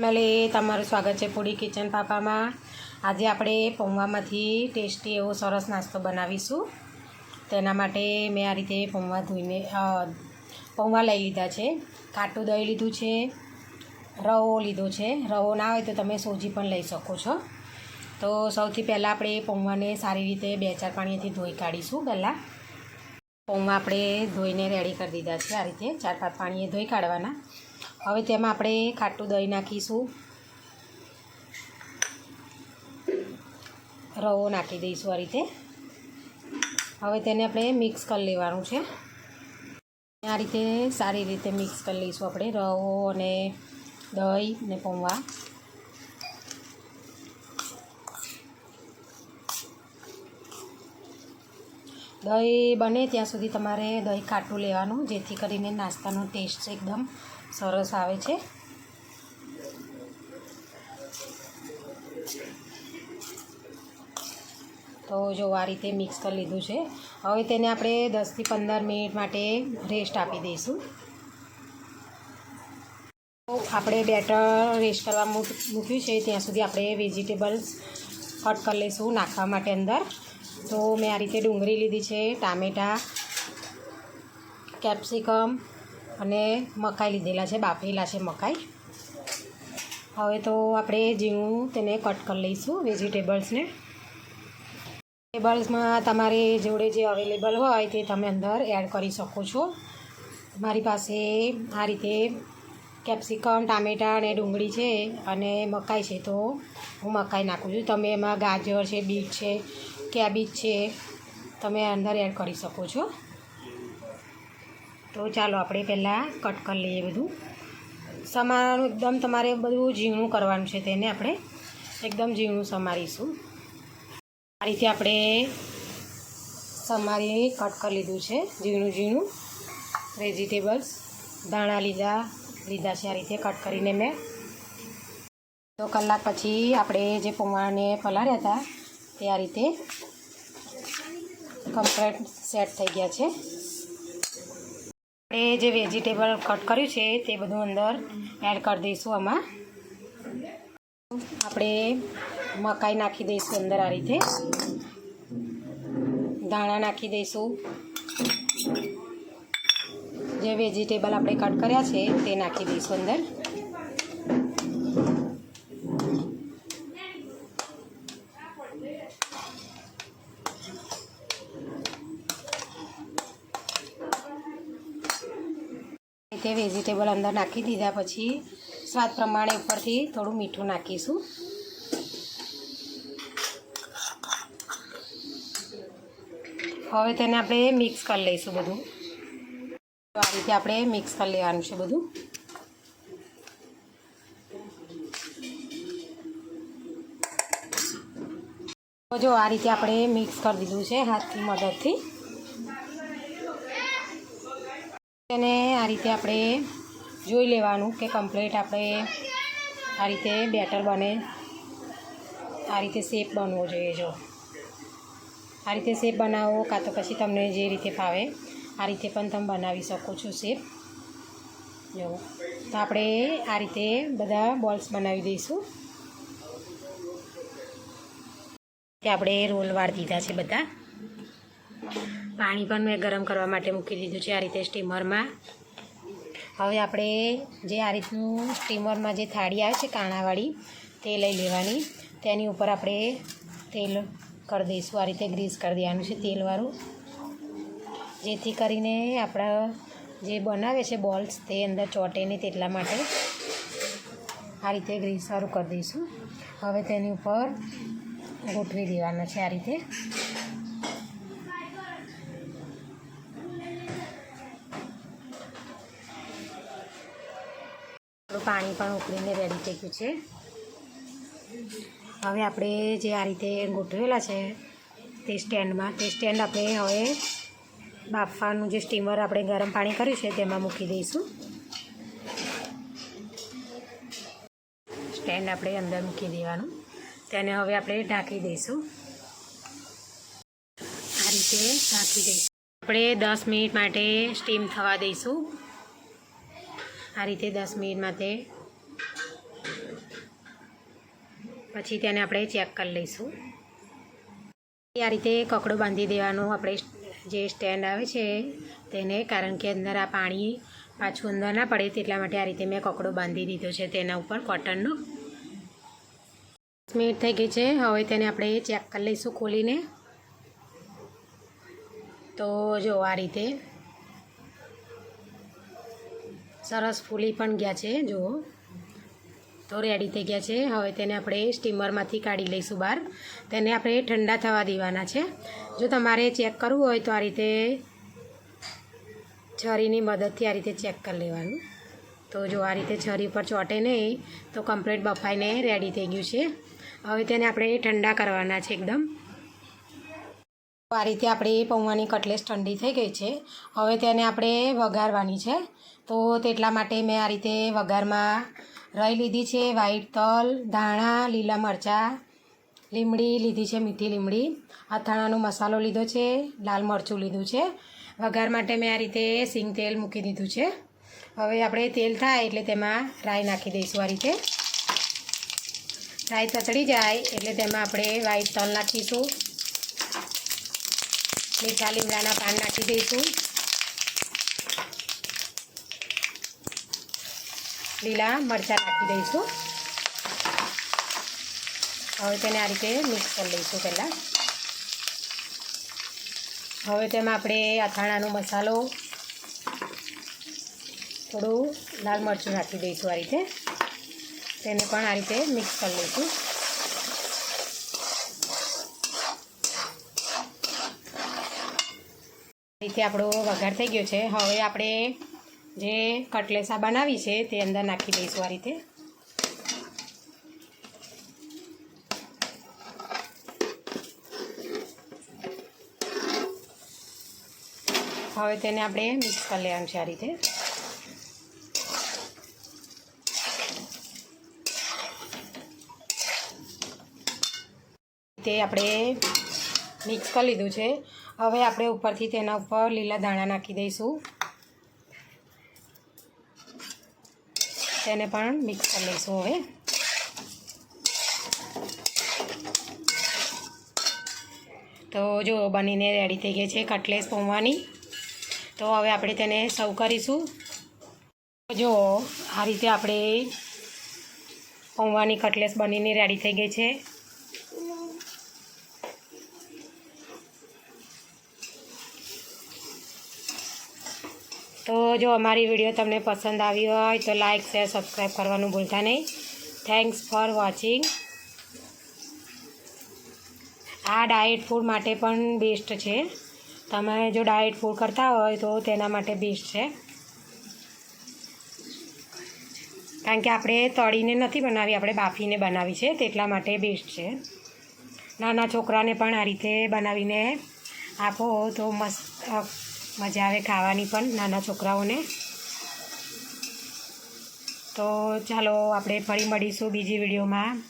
Family તમારું સ્વાગત છે પૂડી કિચન પાપામાં. આજે આપણે પૌવામાંથી ટેસ્ટી એવો સરસ નાસ્તો બનાવીશું. તેના માટે મેં આ રીતે પૌવા ધોઈને પૌવા લઈ લીધા છે. કાટું દહીં લીધું છે. રવો લીધો છે. રવો ના હોય તો તમે સોજી પણ લઈ શકો છો. તો સૌથી પહેલાં આપણે પૌવાને સારી રીતે બે ચાર પાણીથી ધોઈ કાઢીશું પહેલાં. પૌવા આપણે ધોઈને રેડી કરી દીધા છે આ રીતે. ચાર પાંચ પાણીએ ધોઈ કાઢવાના. હવે તેમાં આપણે ખાટું દહીં નાખીશું. રવો નાખી દઈશું આ રીતે. હવે તેને આપણે મિક્સ કરી લેવાનું છે. આ રીતે સારી રીતે મિક્સ કરી લઈશું આપણે રવો અને દહીં ને પૌવા. દહીં બને ત્યાં સુધી તમારે દહીં ખાટું લેવાનું, જેથી કરીને નાસ્તાનો ટેસ્ટ એકદમ સરસ આવે છે. તો જો આ રીતે મિક્સ કરી લીધું છે. હવે તેને આપણે દસથી પંદર મિનિટ માટે રેસ્ટ આપી દઈશું. આપણે બેટર રેસ્ટ કરવા મૂક- મૂક્યું છે. ત્યાં સુધી આપણે વેજીટેબલ્સ કટ કરી લઈશું નાખવા માટે અંદર. તો મેં આ રીતે ડુંગળી લીધી છે, ટામેટાં કેપ્સિકમ અને મકાઈ લીધેલા છે, બાફેલા છે મકાઈ હવે તો આપણે ઝીણું તેને કટ કરી લઈશું વેજીટેબલ્સને. વેજીટેબલ્સમાં તમારી જોડે જે અવેલેબલ હોય તે તમે અંદર એડ કરી શકો છો. મારી પાસે આ રીતે કેપ્સિકમ, ટામેટાં અને ડુંગળી છે અને મકાઈ છે તો હું મકાઈ નાખું છું. તમે એમાં ગાજર છે, બીટ છે, કેબીજ છે, તમે અંદર એડ કરી શકો છો. તો ચાલો આપણે પહેલાં કટ કરી લઈએ બધું. સમારવાનું એકદમ તમારે બધું ઝીણું કરવાનું છે તેને આપણે એકદમ ઝીણું સમારીશું. આ રીતે આપણે સમારી કટ કરી લીધું છે, ઝીણું ઝીણું. વેજીટેબલ્સ, ધાણા લીધા લીધા છે આ રીતે કટ કરીને મેં. તો કલાક પછી આપણે જે પૌવાને પલાળ્યા હતા તે આ રીતે કમ્પ્લેટ સેટ થઈ ગયા છે. આપણે જે વેજીટેબલ કટ કર્યું છે, તે બધું અંદર એડ કરી દઈશું આમાં. આપણે મકાઈ નાખી દઈશું અંદર આ રીતે. ધાણા નાખી દઈશું. જે વેજીટેબલ આપણે કટ કર્યા છે, તે નાખી દઈશું અંદર. વેજીટેબલ અંદર નાખી દીધા પછી સ્વાદ પ્રમાણે ઉપરથી થોડું મીઠું નાખીશું. હવે તેને આપણે મિક્સ કરી લઈશું બધું. આ રીતે આપણે મિક્સ કરી લેવાનું છે બધું. જો આ રીતે આપણે મિક્સ કરી દીધું છે હાથની મદદથી. તેને આ રીતે આપણે જોઈ લેવાનું કે કમ્પ્લીટ આપણે આ રીતે બેટર બને. આ રીતે શેપ બનવો જોઈએ જો. આ રીતે શેપ બનાવો કાં તો પછી તમને જે રીતે ફાવે, આ રીતે પણ તમે બનાવી શકો છો શેપ જો. તો આપણે આ રીતે બધા બોલ્સ બનાવી દઈશું. આપણે રોલ વાળી દીધા છે બધા. પાણી પણ મેં ગરમ કરવા માટે મૂકી દીધું છે. આ રીતે સ્ટીમરમાં હવે આપણે જે આ રીતનું સ્ટીમરમાં જે થાળી આવે છે કાણાવાળી, તે લઈ લેવાની. તેની ઉપર આપણે તેલ કરી દઈશું. આ રીતે ગ્રીસ કરી દેવાનું છે તેલવાળું. જેથી કરીને આપણા જે બનાવે છે બોલ્સ, તે અંદર ચોટે નહીં તેટલા માટે. આ રીતે ગ્રીસવાળું કરી દઈશું. હવે તેની ઉપર ગોઠવી દેવાના છે આ રીતે. પાણી પણ ઉકળીને રેડી થઈ ગયું છે. હવે આપણે જે આ રીતે ગોઠવેલા છે તે સ્ટેન્ડમાં, તે સ્ટેન્ડ આપણે હવે બાફવાનું જે સ્ટીમર આપણે ગરમ પાણી કર્યું છે તેમાં મૂકી દઈશું. સ્ટેન્ડ આપણે અંદર મૂકી દેવાનું. તેને હવે આપણે ઢાંકી દઈશું. આ રીતે ઢાંકી દઈશું. આપણે દસ મિનિટ માટે સ્ટીમ થવા દઈશું. આ રીતે દસ મિનિટ માટે પછી તેને આપણે ચેક કરી લઈશું. આ રીતે કકડો બાંધી દેવાનું આપણે જે સ્ટેન્ડ આવે છે તેને, કારણ કે અંદર આ પાણી પાછું અંદર ના પડે તેટલા માટે આ રીતે મેં કકડો બાંધી દીધો છે તેના ઉપર કોટનનો. મિનિટ થઈ ગઈ છે. હવે તેને આપણે ચેક કરી લઈશું ખોલીને. તો જો આ રીતે સરસ ફૂલી પણ ગયા છે, જુઓ. તો રેડી થઈ ગયા છે. હવે તેને આપણે સ્ટીમરમાંથી કાઢી લઈશું બહાર. તેને આપણે ઠંડા થવા દેવાના છે. જો તમારે ચેક કરવું હોય તો આ રીતે છરીની મદદથી આ રીતે ચેક કરી લેવાનું. તો જો આ રીતે છરી ઉપર ચોંટે નહીં, તો કમ્પ્લીટ બફાઈને રેડી થઈ ગયું છે. હવે તેને આપણે ઠંડા કરવાના છે એકદમ. આ રીતે આપણી પૌવાની કટલેસ ઠંડી થઈ ગઈ છે. હવે તેને આપણે વઘારવાની છે. તો તેટલા માટે મેં આ રીતે વઘારમાં રહી લીધી છે વ્હાઈટ તલ, ધાણા, લીલા મરચાં, લીમડી લીધી છે, મીઠી લીમડી. અથાણાનો મસાલો લીધો છે, લાલ મરચું લીધું છે. વઘાર માટે મેં આ રીતે સિંગ તેલ મૂકી દીધું છે. હવે આપણે તેલ થાય એટલે તેમાં રાઈ નાખી દઈશું આ રીતે. રાઈ તતડી જાય એટલે તેમાં આપણે વ્હાઈટ તલ નાખીશું. મીઠા લીમડાના પાન નાખી દઈશું. લીલા મરચાં નાખી દઈશું. હવે તેને આ રીતે મિક્સ કરી લઈશું પહેલાં. હવે તેમાં આપણે અથાણાનો મસાલો, થોડું લાલ મરચું નાખી દઈશું આ રીતે. તેને પણ આ રીતે મિક્સ કરી લઈશું. રીતે આપણો વઘાર થઈ ગયો છે. હવે આપણે જે કટલેસા બનાવી છે તે અંદર નાખી દઈશું આ રીતે. હવે તેને આપણે મિક્સ કરી લેવાનું છે આ રીતે. તે આપણે મિક્સ કરી લીધું છે. હવે આપણે ઉપરથી તેના ઉપર લીલા દાણા નાખી દઈશું. તેને પણ મિક્સ કરી લઈશું હવે. તો જો બનીને રેડી થઈ ગઈ છે કટલેસ પૌવાની. તો હવે આપણે તેને સર્વ કરીશું. જો આ રીતે આપણે પૌવાની કટલેસ બનીને રેડી થઈ ગઈ છે. તો જો અમારી વીડિયો તમને પસંદ આવી હોય તો લાઇક શેર સબસ્ક્રાઈબ કરવાનું ભૂલતા નહીં. થેન્ક્સ ફોર વોચિંગ આ ડાયટ ફૂડ માટે પણ બેસ્ટ છે. તમે જો ડાયટ ફૂડ કરતા હોય તો તેના માટે બેસ્ટ છે. કારણ કે આપણે તળીને નથી બનાવી, આપણે બાફીને બનાવી છે, તેટલા માટે બેસ્ટ છે. નાના છોકરાને પણ આ રીતે બનાવીને આપો તો મસ્ત મજા આવે ખાવાની પણ નાના છોકરાઓને. તો ચાલો આપણે ફરી મળીશું બીજી વિડીયોમાં.